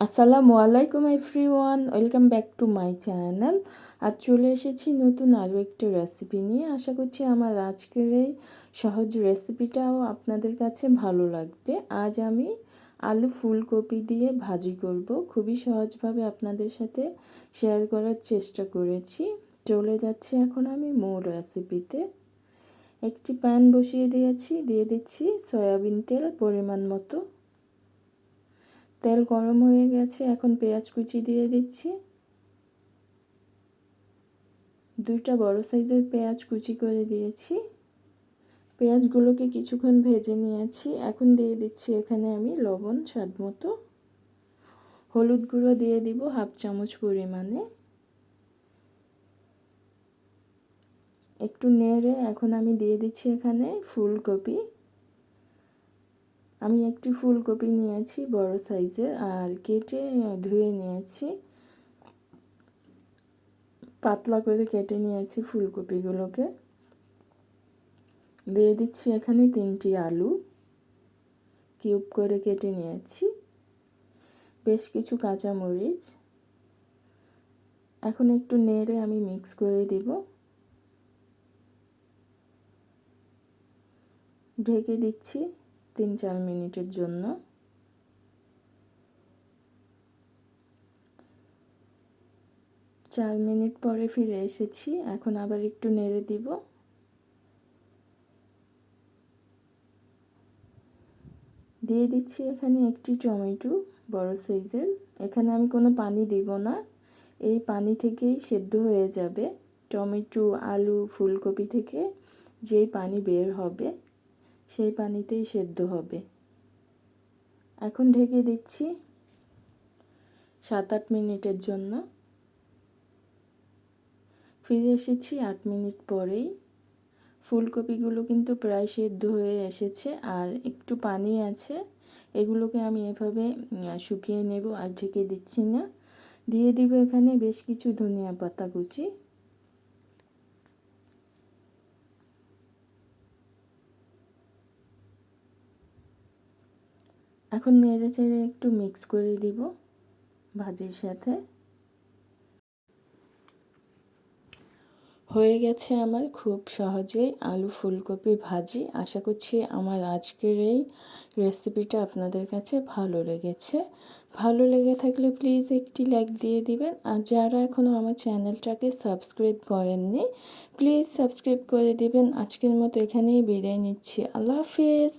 আসসালামু আলাইকুম everyone welcome back to my channel আজ চলে এসেছি নতুন আরও একটা রেসিপি নিয়ে। আশা করছি আমার আজকের এই সহজ রেসিপিটাও আপনাদের কাছে ভালো লাগবে। আজ আমি আলু ফুলকপি দিয়ে ভাজি করব। খুবই সহজভাবে আপনাদের সাথে শেয়ার করার চেষ্টা করেছি। চলে যাচ্ছি এখন আমি মোর রেসিপিতে একটি প্যান বসিয়ে দিয়েছি। দিয়ে দিচ্ছি সয়াবিন তেল পরিমাণ মতো। তেল গরম হয়ে গেছে, এখন পেঁয়াজ কুচি দিয়ে দিচ্ছি। দুইটা বড় সাইজের পেঁয়াজ কুচি করে দিয়েছি। পেঁয়াজগুলোকে কিছুক্ষণ ভেজে নিয়েছি। এখন দিয়ে দিচ্ছি এখানে আমি লবণ, স্বাদ মতো। হলুদ গুঁড়ো দিয়ে দিব হাফ চামচ পরিমাণে। একটু নেড়ে এখন আমি দিয়ে দিচ্ছি এখানে ফুলকপি। আমি একটি ফুলকপি নিয়েছি, বড় সাইজের আর কেটে ধুয়ে নিয়েছি। পাতলা করে কেটে নিয়েছি ফুলকপিগুলোকে। দিয়ে দিচ্ছি এখানে তিনটি আলু। কিউব করে কেটে নিয়েছি। বেশ কিছু কাঁচামরিচ। এখন একটু নেড়ে আমি মিক্স করে দিব। ঢেকে দিচ্ছি। তিন চার মিনিটের জন্য। চার মিনিট পরে ফিরে এসেছি। এখন আবার একটু নেড়ে দিব। দিয়ে দিচ্ছি এখানে একটি টমেটো, বড় সাইজের। এখানে আমি কোনো পানি দিব না। এই পানি থেকেই সেদ্ধ হয়ে যাবে টমেটো, আলু, ফুলকপি থেকে যেই পানি বের হবে। সেই পানিতেই সেদ্ধ হবে। এখন ঢেকে দিচ্ছি সাত আট মিনিটের জন্য। ফিরে এসেছি আট মিনিট পরেই। ফুলকপিগুলো কিন্তু প্রায় সেদ্ধ হয়ে এসেছে আর একটু পানি আছে। এগুলোকে আমি এভাবে শুকিয়ে নেব আর ঢেকে দিচ্ছি না। দিয়ে দিব এখানে বেশ কিছু ধনিয়া পাতা কুচি। এখন নেড়ে চেড়ে একটু মিক্স করে দিব ভাজির সাথে। হয়ে গেছে আমার খুব সহজেই আলু ফুলকপি ভাজি। আশা করছি আমার আজকের এই রেসিপিটা আপনাদের কাছে ভালো লেগেছে। ভালো লেগে থাকলে প্লিজ একটি লাইক দিয়ে দিবেন। আর যারা এখনও আমার চ্যানেলটাকে সাবস্ক্রাইব করেননি প্লিজ সাবস্ক্রাইব করে দিবেন। আজকের মতো এখানেই বিদায় নিচ্ছি। আল্লাহ হাফিজ।